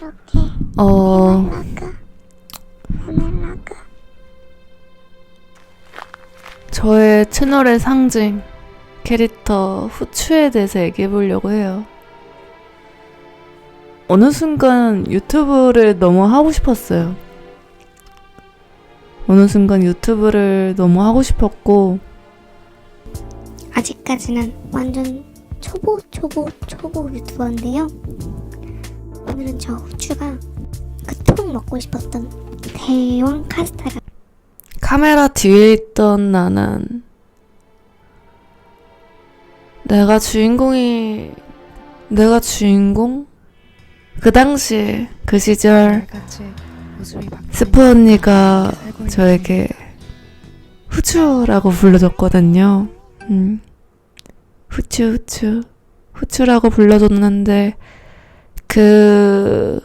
그렇게. 어, 나가. 저의 채널의 상징, 캐릭터 후추에 대해서 얘기해 보려고 해요. 어느 순간 유튜브를 너무 하고 싶었어요. 어느 순간 유튜브를 너무 하고 싶었고, 아직까지는 완전 초보 초보 초보 유튜버인데요 오늘은 저 후추가 그토록 먹고 싶었던 대왕 카스타가 카메라 뒤에 있던 나는 내가 주인공이 내가 주인공? 그 당시 그 시절 스프 언니가 저에게 후추라고 불러줬거든요. 음. 후추 후추 후추라고 불러줬는데 그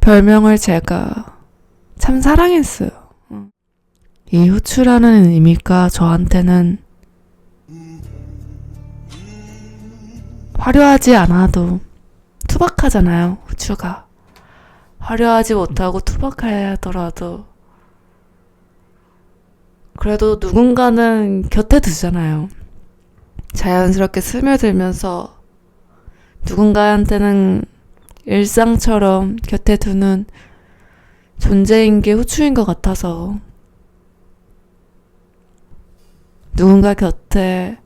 별명을 제가 참 사랑했어요. 음. 이 후추라는 의미가 저한테는 화려하지 않아도 투박하잖아요, 후추가. 화려하지 못하고 투박하더라도 그래도 누군가는 곁에 두잖아요. 자연스럽게 스며들면서 누군가한테는 일상처럼 곁에 두는 존재인 게 후추인 것 같아서 누군가 곁에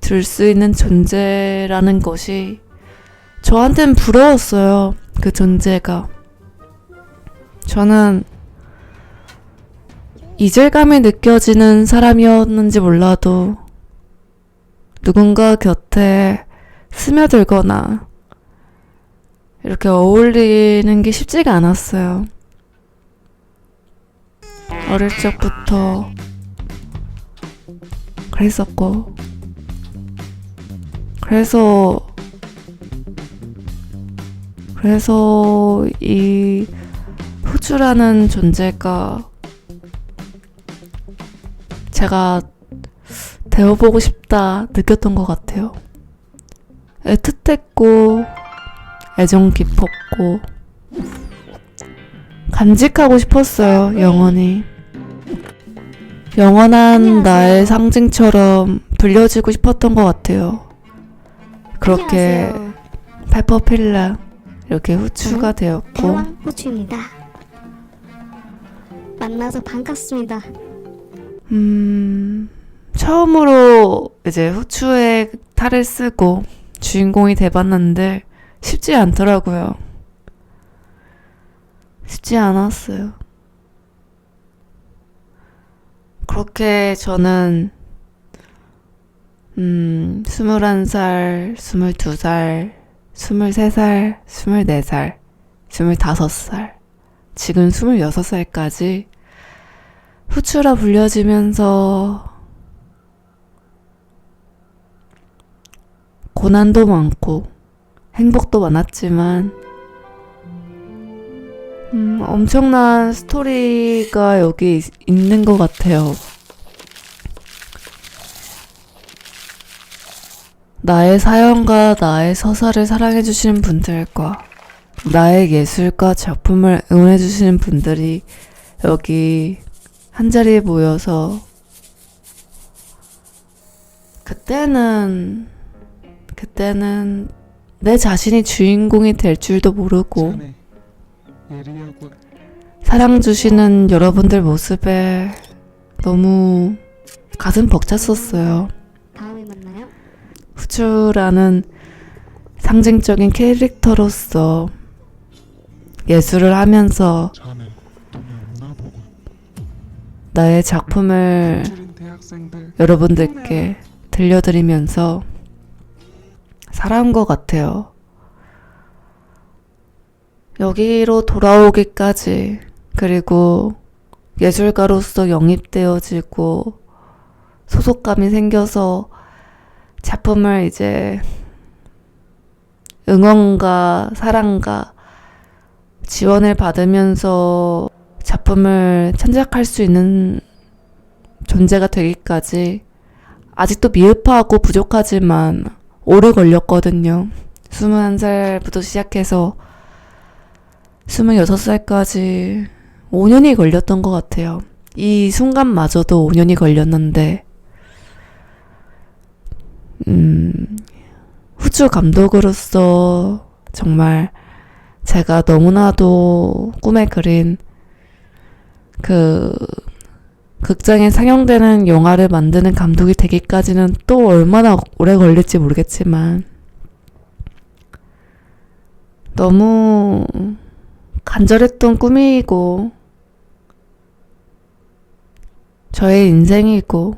둘수 있는 존재라는 것이 저한텐 부러웠어요. 그 존재가. 저는 이질감이 느껴지는 사람이었는지 몰라도 누군가 곁에 스며들거나 이렇게 어울리는 게 쉽지가 않았어요. 어릴 적부터 그랬었고 그래서 그래서 이 후추라는 존재가 제가 되어보고 싶다 느꼈던 것 같아요. 애틋했고 애정 깊었고 간직하고 싶었어요 영원히. 영원한 나의 상징처럼 불려지고 싶었던 것 같아요. 그렇게 안녕하세요. 페퍼필라 이렇게 후추가 되었고. 대왕 후추입니다. 만나서 반갑습니다. 음 처음으로 이제 후추의 탈을 쓰고 주인공이 돼봤는데 쉽지 않더라고요. 쉽지 않았어요. 그렇게 저는 음, 21살, 22살, 23살, 24살, 25살, 지금 26살까지 후추라 불려지면서 고난도 많고 행복도 많았지만 음, 엄청난 스토리가 여기 있- 있는 것 같아요. 나의 사연과 나의 서사를 사랑해주시는 분들과 나의 예술과 작품을 응원해주시는 분들이 여기 한 자리에 모여서 그때는 그때는 내 자신이 주인공이 될 줄도 모르고 사랑 주시는 여러분들 모습에 너무 가슴 벅찼었어요. 후추라는 상징적인 캐릭터로서 예술을 하면서 나의 작품을 여러분들께 들려드리면서 살아온 것 같아요. 여기로 돌아오기까지, 그리고 예술가로서 영입되어지고, 소속감이 생겨서 작품을 이제 응원과 사랑과 지원을 받으면서 작품을 창작할 수 있는 존재가 되기까지 아직도 미흡하고 부족하지만 오래 걸렸거든요. 21살부터 시작해서 26살까지 5년이 걸렸던 것 같아요. 이 순간마저도 5년이 걸렸는데, 음, 후추 감독으로서 정말 제가 너무나도 꿈에 그린 그 극장에 상영되는 영화를 만드는 감독이 되기까지는 또 얼마나 오래 걸릴지 모르겠지만 너무 간절했던 꿈이고 저의 인생이고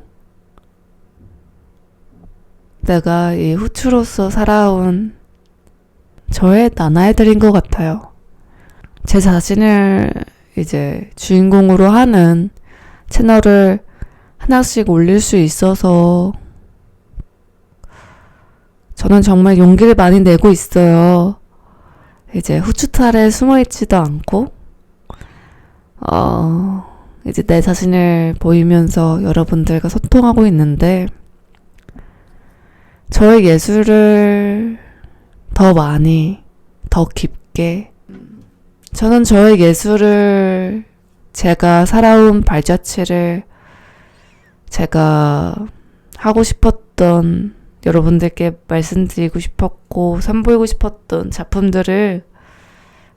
내가 이 후추로서 살아온 저의 나날들인 것 같아요. 제 자신을 이제 주인공으로 하는 채널을 하나씩 올릴 수 있어서 저는 정말 용기를 많이 내고 있어요. 이제 후추탈에 숨어 있지도 않고, 어, 이제 내 자신을 보이면서 여러분들과 소통하고 있는데, 저의 예술을 더 많이, 더 깊게, 저는 저의 예술을 제가 살아온 발자취를 제가 하고 싶었던 여러분들께 말씀드리고 싶었고 선보이고 싶었던 작품들을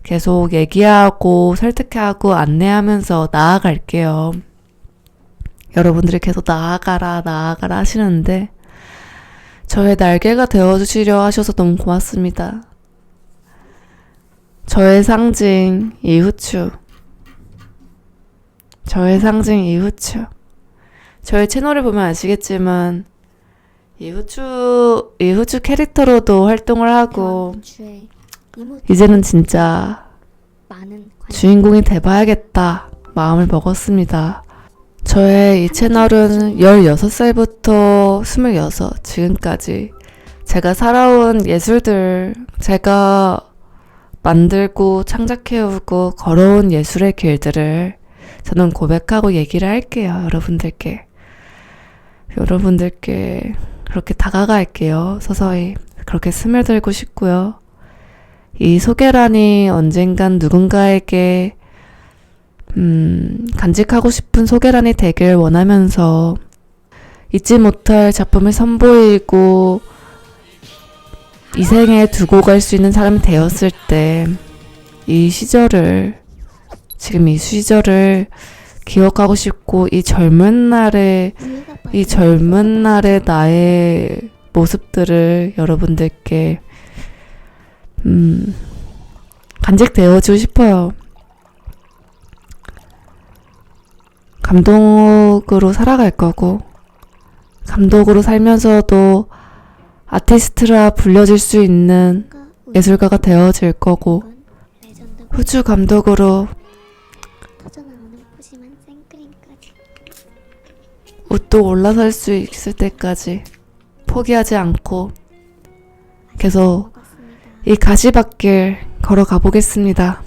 계속 얘기하고 설득하고 안내하면서 나아갈게요. 여러분들이 계속 나아가라 나아가라 하시는데 저의 날개가 되어주시려 하셔서 너무 고맙습니다. 저의 상징 이 후추 저의 상징 이 후추. 저의 채널을 보면 아시겠지만 이 후추 이 후추 캐릭터로도 활동을 하고 이제는 진짜 주인공이 돼봐야겠다 마음을 먹었습니다. 저의 이 채널은 16살부터 26 지금까지 제가 살아온 예술들 제가 만들고 창작해오고 걸어온 예술의 길들을 저는 고백하고 얘기를 할게요. 여러분들께. 여러분들께 그렇게 다가갈게요. 서서히. 그렇게 스며들고 싶고요. 이 소개란이 언젠간 누군가에게 음, 간직하고 싶은 소개란이 되길 원하면서 잊지 못할 작품을 선보이고 이 생에 두고 갈 수 있는 사람이 되었을 때 이 시절을 지금 이 시절을 기억하고 싶고 이 젊은 날에 이 젊은 날의 나의 모습들을 여러분들께 음 간직되어 주고 싶어요. 감독으로 살아갈 거고 감독으로 살면서도 아티스트라 불려질 수 있는 예술가가 되어질 거고 후주 감독으로 옷도 올라설 수 있을 때까지 포기하지 않고 계속. 이 가시밭길 걸어가 보겠습니다.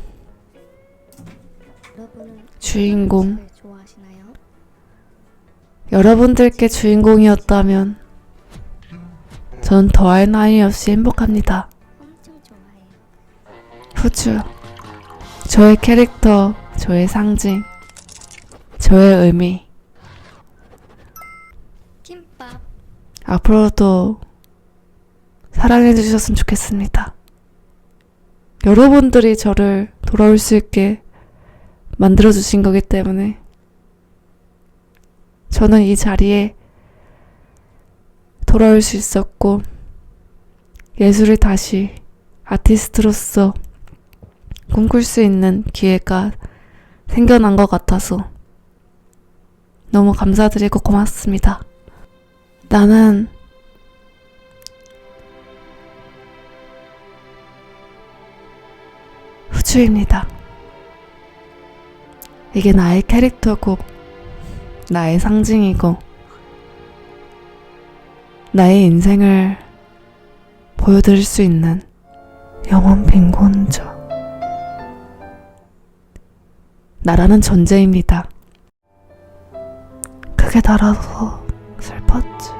주인공. 여러분들께 주인공이었다면 전 더할 나위 없이 행복합니다. 후주. 저의 캐릭터, 저의 상징, 저의 의미. 김밥 앞으로도 사랑해 주셨으면 좋겠습니다. 여러분들이 저를 돌아올 수 있게 만들어 주신 거기 때문에 저는 이 자리에 돌아올 수 있었고 예술을 다시 아티스트로서 꿈꿀 수 있는 기회가 생겨난 것 같아서 너무 감사드리고 고맙습니다. 나는 후주입니다. 이게 나의 캐릭터고, 나의 상징이고, 나의 인생을 보여드릴 수 있는 영원 빈곤자. 나라는 존재입니다. 그게 나라서 슬펐지.